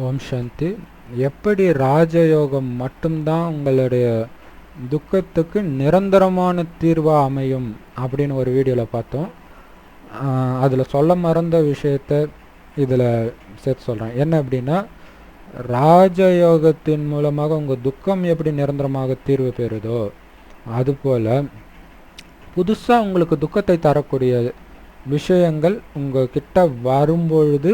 ஓம் சாந்தி. எப்படி ராஜயோகம் மட்டும்தான் உங்களுடைய துக்கத்துக்கு நிரந்தரமான தீர்வாக அமையும் அப்படின்னு ஒரு வீடியோவில் பார்த்தோம். அதில் சொல்ல மறந்த விஷயத்த இதில் சேர்த்து சொல்கிறேன் என்ன அப்படின்னா ராஜயோகத்தின் மூலமாக உங்கள் துக்கம் எப்படி நிரந்தரமாக தீர்வு பெறுதோ அதுபோல் புதுசாக உங்களுக்கு துக்கத்தை தரக்கூடிய விஷயங்கள் உங்கள் கிட்ட வரும்பொழுது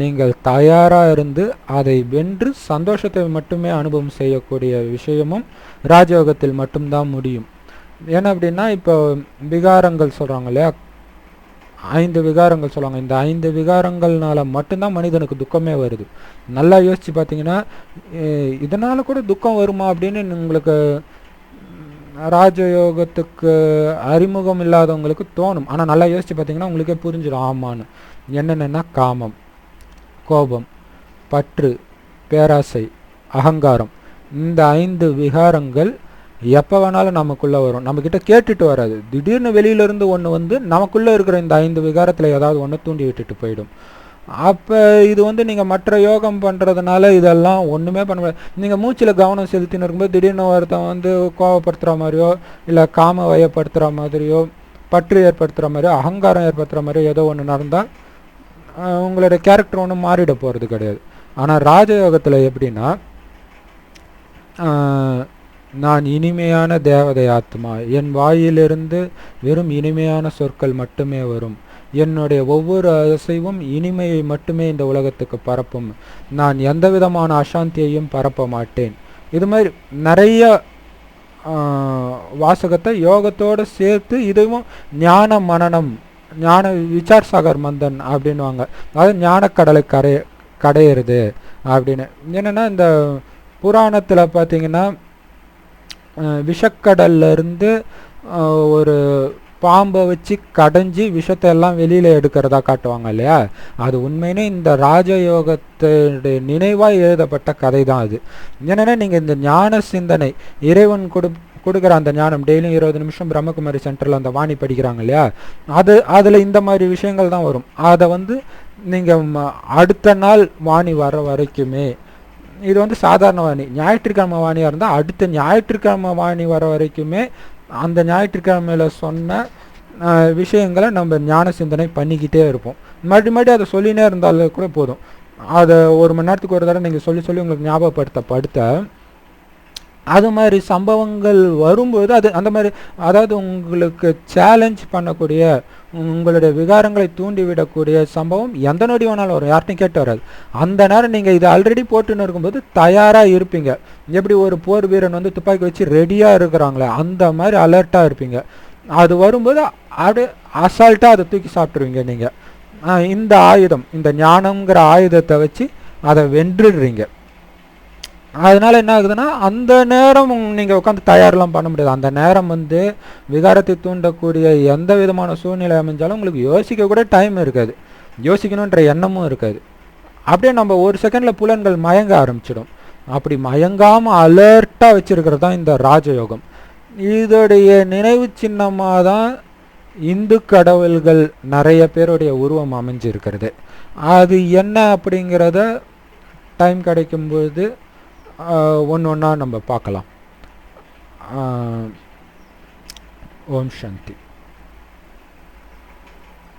நீங்கள் தயாராக இருந்து அதை வென்று சந்தோஷத்தை மட்டுமே அனுபவம் செய்யக்கூடிய விஷயமும் ராஜயோகத்தில் மட்டும்தான் முடியும். ஏன்னா அப்படின்னா இப்போ விகாரங்கள் சொல்கிறாங்க இல்லையா ஐந்து விகாரங்கள் சொல்லுவாங்க இந்த ஐந்து விகாரங்கள்னால மட்டும்தான் மனிதனுக்கு துக்கமே வருது. நல்லா யோசித்து பார்த்தீங்கன்னா இதனால் கூட துக்கம் வருமா அப்படின்னு உங்களுக்கு ராஜயோகத்துக்கு அறிமுகம் இல்லாதவங்களுக்கு தோணும். ஆனால் நல்லா யோசித்து பார்த்தீங்கன்னா உங்களுக்கே புரிஞ்சிடும். ஆமான்னு. என்னென்னா காமம். கோபம் பற்று பேராசை அகங்காரம். இந்த ஐந்து விகாரங்கள் எப்போ வேணாலும் நமக்குள்ளே வரும். நம்மக்கிட்ட கேட்டுட்டு வராது. திடீர்னு வெளியிலேருந்து ஒன்று வந்து நமக்குள்ளே இருக்கிற இந்த ஐந்து விகாரத்தில் ஏதாவது ஒன்று தூண்டி விட்டுட்டு போயிடும். அப்போ இது வந்து நீங்கள் மற்ற யோகம் பண்ணுறதுனால இதெல்லாம் ஒன்றுமே பண்ண முடியாது. நீங்கள் மூச்சில் கவனம் செலுத்தின்னு இருக்கும்போது திடீர்னு ஒருத்தன் வந்து கோவப்படுத்துகிற மாதிரியோ இல்லை காம வயப்படுத்துகிற மாதிரியோ பற்று ஏற்படுத்துகிற மாதிரியோ அகங்காரம் ஏற்படுத்துகிற மாதிரியோ ஏதோ ஒன்று நடந்தால் உங்களோட கேரக்டர் ஒன்றும் மாறிட போகிறது கிடையாது. ஆனால் ராஜயோகத்தில் எப்படின்னா நான் இனிமையான தேவதை ஆத்மா. என் வாயிலிருந்து வெறும் இனிமையான சொற்கள் மட்டுமே வரும். என்னுடைய ஒவ்வொரு அசைவும் இனிமையை மட்டுமே இந்த உலகத்துக்கு பரப்பும். நான் எந்த விதமான அசாந்தியையும் பரப்ப மாட்டேன். இது மாதிரி நிறைய வாசகத்தை யோகத்தோடு சேர்த்து இதுவும் ஞான மனநம். ஞான விசார் சாகர் மந்தன் அப்படின்வாங்க அதாவது ஞானக்கடலை கரை கடையிறது அப்படின்னு. என்னென்னா இந்த புராணத்தில் பார்த்தீங்கன்னா விஷக்கடல்ல இருந்து ஒரு பாம்பை வச்சு கடைஞ்சி விஷத்தை எல்லாம் வெளியில் எடுக்கிறதா காட்டுவாங்க இல்லையா? அது உண்மையினே இந்த ராஜயோகத்துடைய நினைவாக எழுதப்பட்ட கதை தான் அது. என்னென்னா நீங்கள் இந்த ஞான சிந்தனை இறைவன் கொடு கொடுக்குற அந்த ஞானம் டெய்லியும் இருபது நிமிஷம் பிரம்மகுமாரி சென்டரில் அந்த வாணி படிக்கிறாங்க இல்லையா? அது அதில் இந்த மாதிரி விஷயங்கள் தான் வரும். அதை வந்து நீங்கள் அடுத்த நாள் வாணி வர வரைக்குமே இது வந்து சாதாரண வாணி. ஞாயிற்றுக்கிழமை வாணியாக இருந்தால் அடுத்த ஞாயிற்றுக்கிழமை வாணி வர வரைக்குமே அந்த ஞாயிற்றுக்கிழமையில் சொன்ன விஷயங்களை நம்ம ஞான சிந்தனை பண்ணிக்கிட்டே இருப்போம். மறுபடி மறுபடி அதை சொல்லினே இருந்தாலும் கூட போதும். அதை ஒரு மணி நேரத்துக்கு ஒரு தடவை நீங்கள் சொல்லி சொல்லி உங்களுக்கு ஞாபகப்படுத்த படுத்த அது மாதிரி சம்பவங்கள் வரும்போது அது அந்த மாதிரி அதாவது உங்களுக்கு சேலஞ்ச் பண்ணக்கூடிய உங்களுடைய விகாரங்களை தூண்டிவிடக்கூடிய சம்பவம் எந்த நொடி வேணாலும் வரும். யார்ட்டையும் கேட்டு வராது. அந்த நேரம் நீங்கள் இதை ஆல்ரெடி போட்டுன்னு இருக்கும்போது தயாராக இருப்பீங்க. எப்படி ஒரு போர் வீரன் வந்து துப்பாக்கி வச்சு ரெடியாக இருக்கிறாங்களே அந்த மாதிரி அலர்ட்டாக இருப்பீங்க. அது வரும்போது அப்படியே அசால்ட்டாக அதை தூக்கி சாப்பிட்ருவீங்க நீங்கள் இந்த ஆயுதம் இந்த ஞானங்கிற ஆயுதத்தை வச்சு அதை வென்றுடுறீங்க. அதனால் என்ன ஆகுதுன்னா அந்த நேரம் நீங்கள் உட்காந்து தயாரெலாம் பண்ண முடியாது. அந்த நேரம் வந்து விகாரத்தை தூண்டக்கூடிய எந்த விதமான சூழ்நிலை அமைஞ்சாலும் உங்களுக்கு யோசிக்க கூட டைம் இருக்காது. யோசிக்கணுன்ற எண்ணமும் இருக்காது. அப்படியே நம்ம ஒரு செகண்டில் புலன்கள் மயங்க ஆரம்பிச்சிடும். அப்படி மயங்காமல் அலர்ட்டாக வச்சுருக்கிறது தான் இந்த ராஜயோகம். இதோடைய நினைவு சின்னமாக தான் இந்து கடவுள்கள் நிறைய பேருடைய உருவம் அமைஞ்சிருக்கிறது. அது என்ன அப்படிங்கிறத டைம் கிடைக்கும்போது ஒன்று ஒன்றா நம்ம பார்க்கலாம். ஓம் சாந்தி.